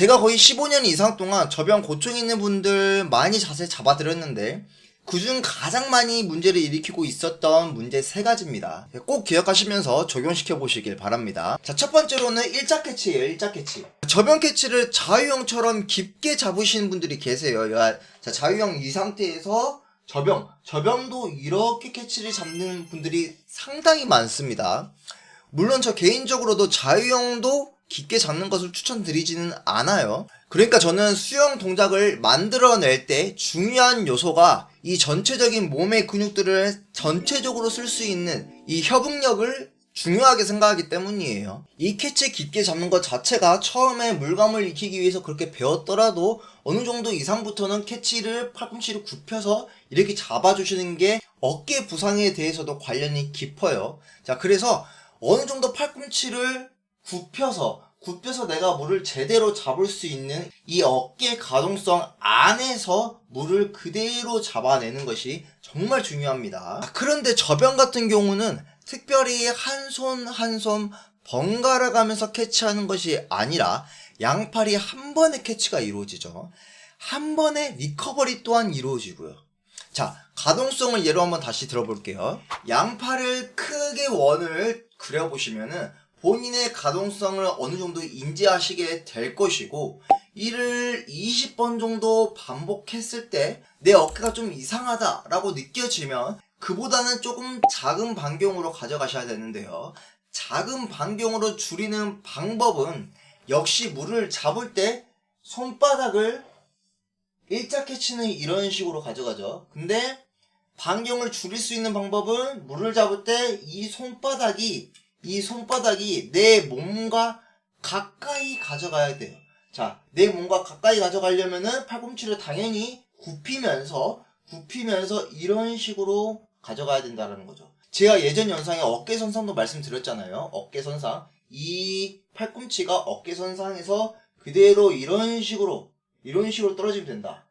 제가 거의 15년 이상 동안 저병 고충 있는 분들 많이 자세 잡아드렸는데 그중 가장 많이 문제를 일으키고 있었던 문제 세 가지입니다. 꼭 기억하시면서 적용시켜 보시길 바랍니다. 자, 첫 번째로는 일자 캐치예요, 일자 캐치. 저병 캐치를 자유형처럼 깊게 잡으시는 분들이 계세요. 야, 자, 자유형 이 상태에서 저병, 저병도 이렇게 캐치를 잡는 분들이 상당히 많습니다. 물론 저 개인적으로도 자유형도 깊게 잡는 것을 추천드리지는 않아요. 그러니까 저는 수영 동작을 만들어낼 때 중요한 요소가 이 전체적인 몸의 근육들을 전체적으로 쓸 수 있는 이 협응력을 중요하게 생각하기 때문이에요. 이 캐치 깊게 잡는 것 자체가 처음에 물감을 익히기 위해서 그렇게 배웠더라도 어느 정도 이상부터는 캐치를 팔꿈치를 굽혀서 이렇게 잡아주시는 게 어깨 부상에 대해서도 관련이 깊어요. 자, 그래서 어느 정도 팔꿈치를 굽혀서 굽혀서 내가 물을 제대로 잡을 수 있는 이 어깨 가동성 안에서 물을 그대로 잡아내는 것이 정말 중요합니다. 아, 그런데 저병 같은 경우는 특별히 한 손 한 손 번갈아 가면서 캐치하는 것이 아니라 양팔이 한 번에 캐치가 이루어지죠. 한 번에 리커버리 또한 이루어지고요. 자, 가동성을 예로 한번 다시 들어볼게요. 양팔을 크게 원을 그려보시면은 본인의 가동성을 어느 정도 인지하시게 될 것이고, 이를 20번 정도 반복했을 때 내 어깨가 좀 이상하다라고 느껴지면 그보다는 조금 작은 반경으로 가져가셔야 되는데요. 작은 반경으로 줄이는 방법은 역시 물을 잡을 때 손바닥을 일자 캐치는 이런 식으로 가져가죠. 근데 반경을 줄일 수 있는 방법은 물을 잡을 때 이 손바닥이 이 손바닥이 내 몸과 가까이 가져가야 돼요. 자, 내 몸과 가까이 가져가려면은 팔꿈치를 당연히 굽히면서 굽히면서 이런 식으로 가져가야 된다는 거죠. 제가 예전 영상에 어깨 선상도 말씀드렸잖아요. 어깨 선상. 이 팔꿈치가 어깨 선상에서 그대로 이런 식으로 이런 식으로 떨어지면 된다.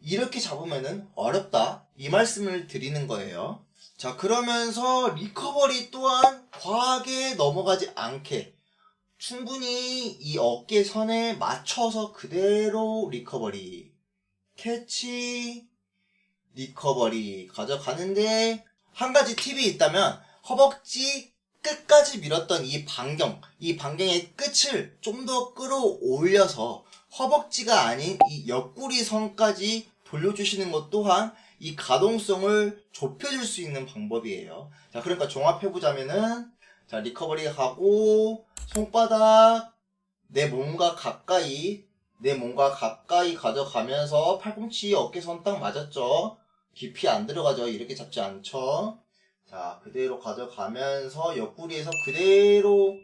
이렇게 잡으면은 어렵다. 이 말씀을 드리는 거예요. 자, 그러면서 리커버리 또한 과하게 넘어가지 않게 충분히 이 어깨 선에 맞춰서 그대로 리커버리. 캐치, 리커버리 가져가는데 한 가지 팁이 있다면 허벅지 끝까지 밀었던 이 반경, 이 반경의 끝을 좀 더 끌어올려서 허벅지가 아닌 이 옆구리 선까지 돌려주시는 것 또한 이 가동성을 좁혀줄 수 있는 방법이에요. 자, 그러니까 종합해보자면은, 자, 리커버리 하고, 손바닥, 내 몸과 가까이, 내 몸과 가까이 가져가면서 팔꿈치 어깨선 딱 맞았죠? 깊이 안 들어가죠? 이렇게 잡지 않죠? 자, 그대로 가져가면서 옆구리에서 그대로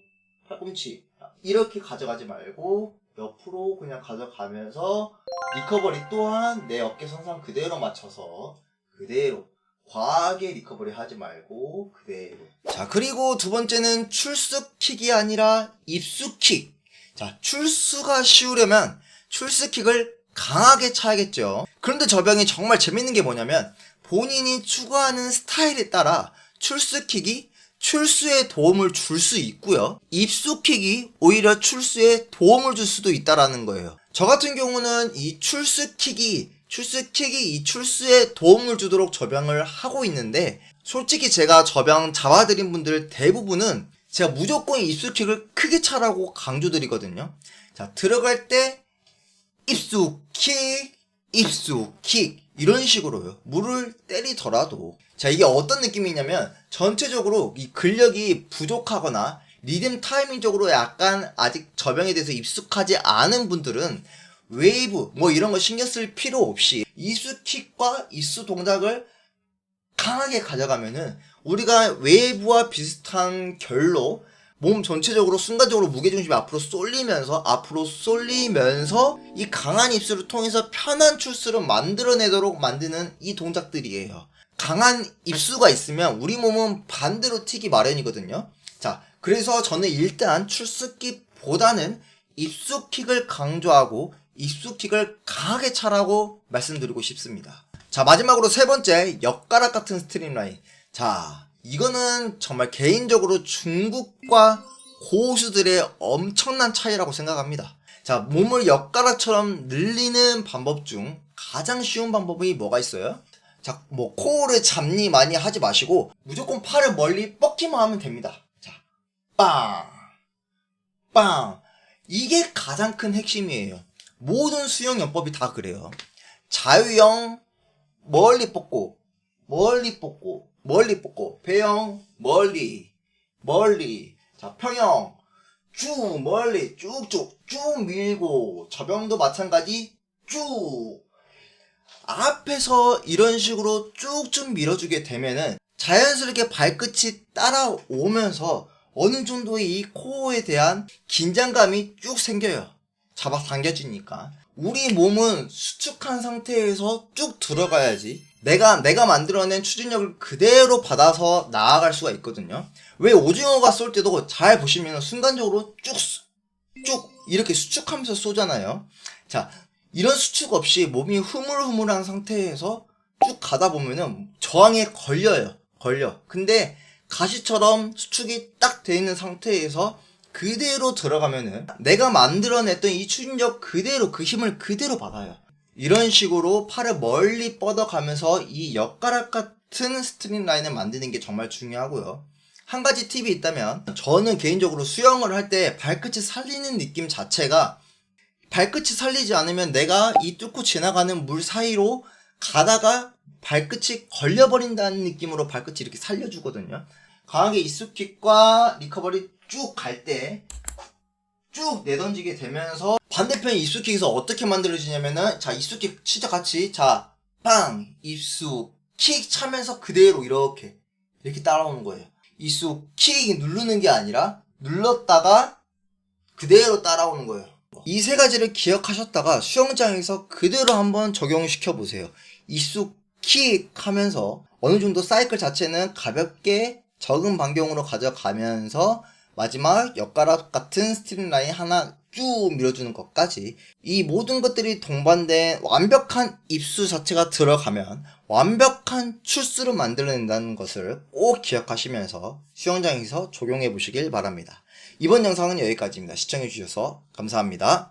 팔꿈치. 이렇게 가져가지 말고, 옆으로 그냥 가져가면서 리커버리 또한 내 어깨 선상 그대로 맞춰서 그대로 과하게 리커버리 하지 말고 그대로. 자 그리고 두 번째는 출수킥이 아니라 입수킥. 자 출수가 쉬우려면 출수킥을 강하게 차야겠죠. 그런데 저 병이 정말 재밌는 게 뭐냐면 본인이 추구하는 스타일에 따라 출수킥이 출수에 도움을 줄 수 있고요. 입수킥이 오히려 출수에 도움을 줄 수도 있다라는 거예요. 저 같은 경우는 이 출수킥이 출수킥이 이 출수에 도움을 주도록 접영을 하고 있는데 솔직히 제가 접영 잡아드린 분들 대부분은 제가 무조건 입수킥을 크게 차라고 강조드리거든요. 자 들어갈 때 입수킥 입수 킥 이런 식으로요. 물을 때리더라도 자 이게 어떤 느낌이냐면 전체적으로 이 근력이 부족하거나 리듬 타이밍적으로 약간 아직 저병에 대해서 익숙하지 않은 분들은 웨이브 뭐 이런 거 신경 쓸 필요 없이 이수 킥과 이수 동작을 강하게 가져가면은 우리가 웨이브와 비슷한 결로 몸 전체적으로 순간적으로 무게중심이 앞으로 쏠리면서 앞으로 쏠리면서 이 강한 입술을 통해서 편한 출수를 만들어내도록 만드는 이 동작들이에요. 강한 입수가 있으면 우리 몸은 반대로 튀기 마련이거든요. 자, 그래서 저는 일단 출수킥보다는 입수킥을 강조하고 입수킥을 강하게 차라고 말씀드리고 싶습니다. 자, 마지막으로 세 번째, 엿가락 같은 스트림라인. 자, 이거는 정말 개인적으로 중국과 고수들의 엄청난 차이라고 생각합니다. 자, 자, 몸을 엿가락처럼 늘리는 방법 중 가장 쉬운 방법이 뭐가 있어요? 자, 뭐 코어를 잡니 많이 하지 마시고 무조건 팔을 멀리 뻗기만 하면 됩니다. 자, 빵, 빵. 이게 가장 큰 핵심이에요. 모든 수영 연법이 다 그래요. 자유형 멀리 뻗고 멀리 뻗고 멀리 뻗고 배영 멀리 멀리 자 평영 쭉 멀리 쭉쭉 쭉 밀고 저병도 마찬가지 쭉 앞에서 이런 식으로 쭉쭉 밀어주게 되면은 자연스럽게 발끝이 따라오면서 어느 정도의 이 코어에 대한 긴장감이 쭉 생겨요. 잡아 당겨지니까. 우리 몸은 수축한 상태에서 쭉 들어가야지. 내가, 내가 만들어낸 추진력을 그대로 받아서 나아갈 수가 있거든요. 왜 오징어가 쏠 때도 잘 보시면 순간적으로 쭉, 수- 쭉 이렇게 수축하면서 쏘잖아요. 자, 이런 수축 없이 몸이 흐물흐물한 상태에서 쭉 가다 보면은 저항에 걸려요. 걸려. 근데 가시처럼 수축이 딱 돼 있는 상태에서 그대로 들어가면은 내가 만들어냈던 이 추진력 그대로 그 힘을 그대로 받아요. 이런 식으로 팔을 멀리 뻗어가면서 이 엿가락 같은 스트림 라인을 만드는 게 정말 중요하고요. 한 가지 팁이 있다면 저는 개인적으로 수영을 할 때 발끝이 살리는 느낌 자체가 발끝이 살리지 않으면 내가 이 뚫고 지나가는 물 사이로 가다가 발끝이 걸려버린다는 느낌으로 발끝이 이렇게 살려주거든요. 강하게 이수킥과 리커버리 쭉 갈 때 쭉 내던지게 되면서 반대편 이수킥에서 어떻게 만들어지냐면은 자 이수킥 진짜 같이 자 빵 입수 킥 차면서 그대로 이렇게 이렇게 따라오는 거예요. 이수 킥 누르는 게 아니라 눌렀다가 그대로 따라오는 거예요. 이 세 가지를 기억하셨다가 수영장에서 그대로 한번 적용시켜 보세요. 이수 킥 하면서 어느 정도 사이클 자체는 가볍게 적은 반경으로 가져가면서 마지막 엿가락 같은 스트림 라인 하나 쭉 밀어주는 것까지 이 모든 것들이 동반된 완벽한 입수 자체가 들어가면 완벽한 출수를 만들어낸다는 것을 꼭 기억하시면서 수영장에서 적용해 보시길 바랍니다. 이번 영상은 여기까지입니다. 시청해 주셔서 감사합니다.